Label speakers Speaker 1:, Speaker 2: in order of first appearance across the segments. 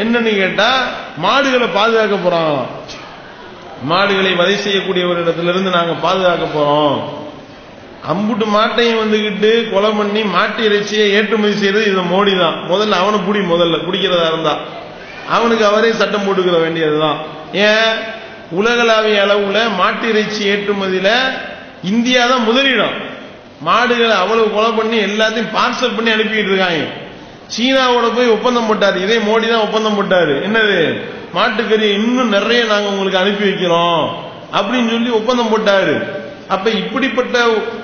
Speaker 1: என்னன்னு கேட்டா மாடுகளை பாதுகாக்க போறாங்க மாடுகளை வதை செய்யக்கூடியவரிடத்திலிருந்து நாங்க பாதுகாக்க போறோம். அம்புட்டு மாட்டையும் வந்துகிட்டு கொலை பண்ணி மாட்டு இறைச்சியை ஏற்றுமதி செய்யறது இது மோடி தான். முதல்ல அவனை புடி முதல்ல குடிக்கிறதா இருந்தா. அவனுக்கு அவரே சட்டம் போட்டுக்கிற வேண்டியதுதான். ஏன்? உலகளாவிய அளவுல மாட்டு இறைச்சி ஏற்றுமதியில இந்தியா தான் முதலிடம். மாடுகளை அவ்வளவு கொலை பண்ணி எல்லாத்தையும் பார்சல் பண்ணி அனுப்பிட்டு இருக்காங்க. சீனாவோட போய் ஒப்பந்தம் போட்டாரு. இதே மோடி தான் ஒப்பந்தம் போட்டாரு. என்னது? மாட்டுக்கறி இன்னும் நிறைய நாங்க உங்களுக்கு அனுப்பி வைக்கிறோம் அப்படின்னு சொல்லி ஒப்பந்தம் போட்டாரு. அப்ப இப்படிப்பட்ட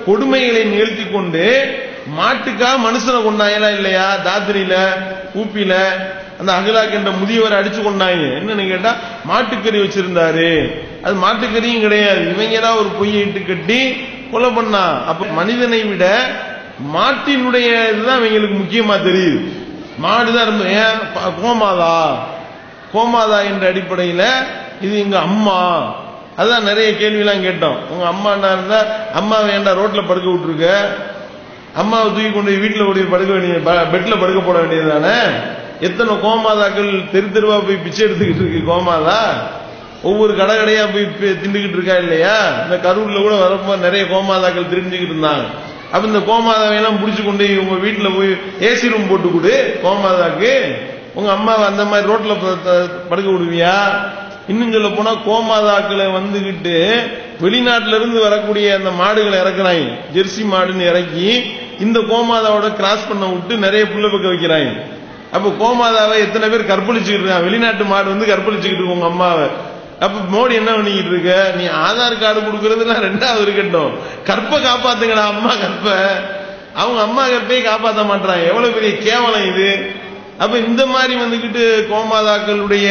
Speaker 1: கொடுமைகளை நிகழ்த்தி கொண்டு மாட்டுக்கா மனுஷனை கொண்டாங்களா இல்லையா? தாத்திரியில ஊப்பில அந்த அகலாக் என்ற முதியவரை அடிச்சு கொண்டாங்க என்னன்னு கேட்டா மாட்டுக்கறி வச்சிருந்தாரு. அது மாட்டுக்கறியும் கிடையாது. இவங்க தான் ஒரு பொய்யை இட்டு கட்டி கொலை பண்ணா. அப்ப மனிதனை விட மாட்டினுடைய இதுதான் இவங்களுக்கு முக்கியமா தெரியுது. மாடுதான் ரொம்ப ஏன்? கோமாதா. கோமாதா என்ற அடிப்படையில இது எங்க அம்மா. அதான் நிறைய கேள்விலாம் கேட்டோம். உங்க அம்மா என்ன இருந்தா அம்மா வேண்டாம் ரோட்ல படுக்க விட்டுருக்க. அம்மாவை தூக்கி கொண்டு போய் ஓடி படுக்க வேண்டிய ப- பெட்ல படுக்க போட வேண்டியது தானே எத்தனை கோமாதாக்கள் தெரு தெருவா போய் பிச்சை எடுத்துக்கிட்டு இருக்கு கோமாதா? ஒவ்வொரு கடை கடையா போய் திண்டுகிட்டு இருக்கா இல்லையா? இந்த கரூர்ல கூட வரப்போ நிறைய கோமாதாக்கள் தெரிஞ்சுக்கிட்டு இருந்தாங்க. அப்ப இந்த கோமாதாவை எல்லாம் புடிச்சு கொண்டு போய் உங்க வீட்டுல போய் ஏசி ரூம் போட்டு கொடு. கோமாதாக்கு உங்க அம்மாவை அந்த மாதிரி ரோட்ல படுக்க விடுவியா? இன்னும் சொல்ல போனா கோமாதாக்களை வந்துகிட்டு வெளிநாட்டுல இருந்து வரக்கூடிய அந்த மாடுகளை இறக்குறாங்க. ஜெர்சி மாடுன்னு இறக்கி இந்த கோமாதாவோட கிராஸ் பண்ண விட்டு நிறைய புள்ள பக்க வைக்கிறாங்க. அப்ப கோமாதாவை எத்தனை பேர் கற்பழிச்சுக்கிட்டு இருக்காங்க? வெளிநாட்டு மாடு வந்து கற்பழிச்சுக்கிட்டு இருக்கு உங்க அம்மாவை. அப்ப மோடி என்ன பண்ணிக்கிட்டு இருக்க? நீ ஆதார் கார்டு கொடுக்கறதுலாம் ரெண்டாவது இருக்கட்டும். கற்பை காப்பாத்துங்கடா அம்மா கற்பை. அவங்க அம்மா கற்பையை காப்பாத்த மாட்டாங்க எவ்வளவு பெரிய கேவலம் இது. அப்ப இந்த மாதிரி வந்துகிட்டு கோமாதாக்களுடைய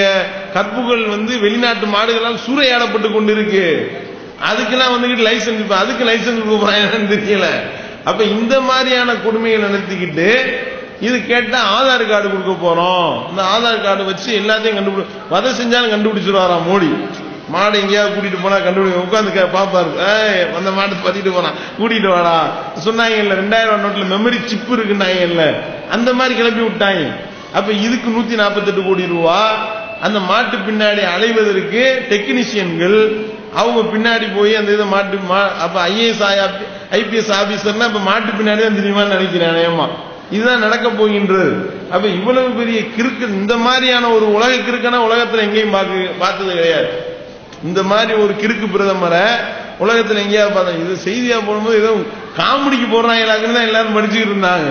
Speaker 1: கற்புகள் வந்து வெளிநாட்டு மாடுகளால் சூறையாடப்பட்டு கொண்டு இருக்கு அதுக்கெல்லாம் வந்துகிட்டு லைசன்ஸ் அதுக்கு லைசன்ஸ் கொடுக்குறாங்கன்னு தெரியல. அப்ப இந்த மாதிரியான கொடுமைகள் நடத்திக்கிட்டு இது கேட்டா ஆதார் கார்டு கொடுக்க போறோம். இந்த ஆதார் கார்டு வச்சு எல்லாத்தையும் கண்டுபிடி வதை செஞ்சாலும் கண்டுபிடிச்சிருவாராம் மோடி? மாடு எங்கேயாவது கூட்டிட்டு போனா கண்டுபிடி உட்காந்து பாப்பாரு ஏய் அந்த மாடு பத்திட்டு போனா கூட்டிட்டு வாடா. சொன்னாங்க இல்ல ரெண்டாயிரம் ரூபாய் நோட்ல மெமரி சிப் இருக்குன்னாங்க இல்ல. அந்த மாதிரி கிளப்பி விட்டாங்க. அப்ப இதுக்கு நூத்தி நாற்பத்தெட்டு கோடி ரூபா. அந்த மாட்டு பின்னாடி அலைவதற்கு டெக்னீஷியன்கள் அவங்க பின்னாடி போய் அந்த இதை மாட்டு மா- அப்ப ஐஏஎஸ் ஐபிஎஸ் ஆபீசர்னா இப்ப மாட்டு பின்னாடி தான் தெரியுமான்னு நினைக்கிறேன் ஏமா இதுதான் நடக்க போகின்றது. அப்ப இவ்வளவு பெரிய கிறுக்கு இந்த மாதிரியான ஒரு உலக கிறுக்கனா உலகத்துல எங்கேயும் பார்த்தது கிடையாது. இந்த மாதிரி ஒரு கிறுக்கு பிரதமரை உலகத்துல எங்கேயாவது பார்த்தா இது செய்தியா போடும்போது ஏதோ காமெடிக்கு போடுறாங்களாக்குன்னு தான் எல்லாரும் படிச்சுக்கிட்டு இருந்தாங்க.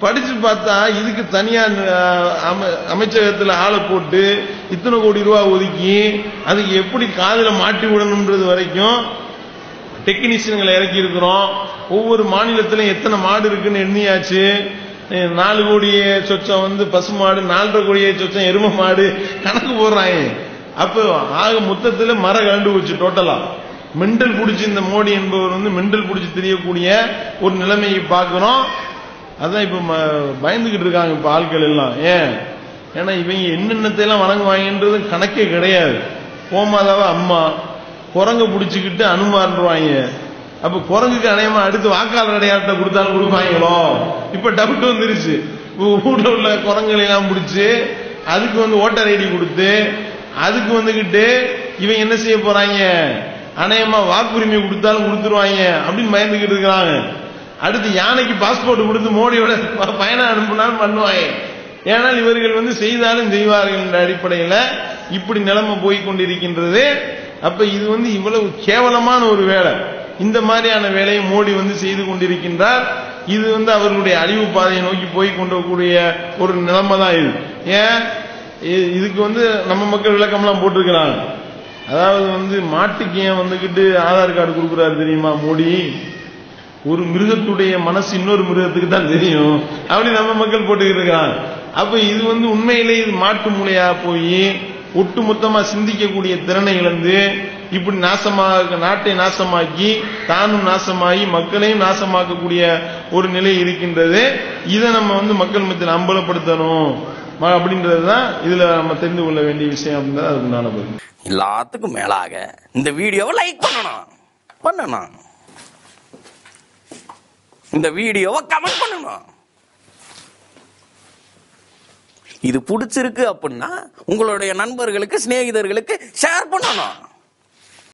Speaker 1: படிச்சு பார்த்தா இதுக்கு தனியா அஹ், அமைச்சகத்துல ஆளை போட்டு இத்தனை கோடி ரூபாய் ஒதுக்கி அதுக்கு எப்படி காதில் மாட்டி விடணும்ன்றது வரைக்கும் டெக்னீஷியன்களை இறக்கி இருக்கிறோம் ஒவ்வொரு மாநிலத்திலும் எத்தனை மாடு இருக்குன்னு எண்ணியாச்சு. நாலு கோடியே சொச்சம் வந்து பசு மாடு நாலரை கோடியே சொச்சம் எரும மாடு கணக்கு போடுறாங்க அப்போ ஆக மொத்தத்தில் மரம் கலண்டு போச்சு டோட்டலா. மெண்டல் பிடிச்சி இந்த மோடி என்பவர் வந்து மெண்டல் பிடிச்சி தெரியக்கூடிய ஒரு நிலைமையை பார்க்கிறோம். அதான் இப்ப ம- பயந்துகிட்டு இருக்காங்க இப்ப ஆட்கள் எல்லாம். ஏன்? ஏன்னா இவங்க என்னென்னத்தையெல்லாம் வணங்குவாங்கன்றது கணக்கே கிடையாது. கோமாதாவை அம்மா. குரங்க பிடிச்சிக்கிட்டு அனுமாறுவாங்க அப்ப குரங்குக்கு அநேகமா அடுத்து வாக்காளர் அடையாளத்தை கொடுத்தாலும் கொடுப்பாங்களோ? இப்ப டவுட் வந்துருச்சு. ஊ- ஊர்ல உள்ள குரங்களை எல்லாம் பிடிச்சு அதுக்கு வந்து ஓட்டர் ஐடி கொடுத்து அதுக்கு வந்துகிட்டு இவன் என்ன செய்ய போறாங்க? அநேகமா வாக்குரிமை கொடுத்தாலும் கொடுத்துருவாங்க அப்படின்னு பயந்துகிட்டு இருக்கிறாங்க. அடுத்து யானைக்கு பாஸ்போர்ட் கொடுத்து மோடியோட பயணம் அனுப்புனாலும் பண்ணுவாங்க. ஏனால் இவர்கள் வந்து செய்தாலும் செய்வார்கள் என்ற அடிப்படையில் இப்படி நிலைமை போய் கொண்டிருக்கின்றது. அப்ப இது வந்து இவ்வளவு கேவலமான ஒரு வேலை. இந்த மாதிரியான வேலையை மோடி வந்து செய்து கொண்டிருக்கின்றார். இது வந்து அவர்களுடைய அழிவு பாதையை நோக்கி போய் கொண்டக்கூடிய ஒரு நிலைமை தான் இது. ஏன்? இதுக்கு வந்து நம்ம மக்கள் விளக்கம்லாம் போட்டிருக்கிறாங்க. அதாவது வந்து மாட்டுக்கு ஏன் வந்துக்கிட்டு ஆதார் கார்டு கொடுக்குறாரு தெரியுமா மோடி? ஒரு மிருகத்துடைய மனசு இன்னொரு மிருகத்துக்கு தான் தெரியும். அப்படி நம்ம மக்கள் போட்டுக்கிட்டு இருக்கிறாங்க. அப்ப இது வந்து உண்மையிலே இது மாட்டு மூளையா போய் ஒட்டுமொத்தமா சிந்திக்கக்கூடிய திறனை இழந்து இப்படி நாசமாக நாட்டை நாசமாக்கி தானும் நாசமாகி மக்களையும் நாசமாக்கக்கூடிய ஒரு நிலை இருக்கின்றது. இதை நம்ம வந்து மக்கள் மத்தியில் அம்பலப்படுத்தணும். அப்படின்றது தான் இதுல நம்ம தெரிந்து கொள்ள வேண்டிய விஷயம் அப்படின்றது அதுக்குண்டான பதில்.
Speaker 2: எல்லாத்துக்கும் மேலாக இந்த வீடியோவை லைக் பண்ணணும். பண்ணணும். இந்த வீடியோவை கமெண்ட் பண்ணணும். இது பிடிச்சிருக்கு அப்படின்னா உங்களுடைய நண்பர்களுக்கு சிநேகிதர்களுக்கு ஷேர் பண்ணணும்.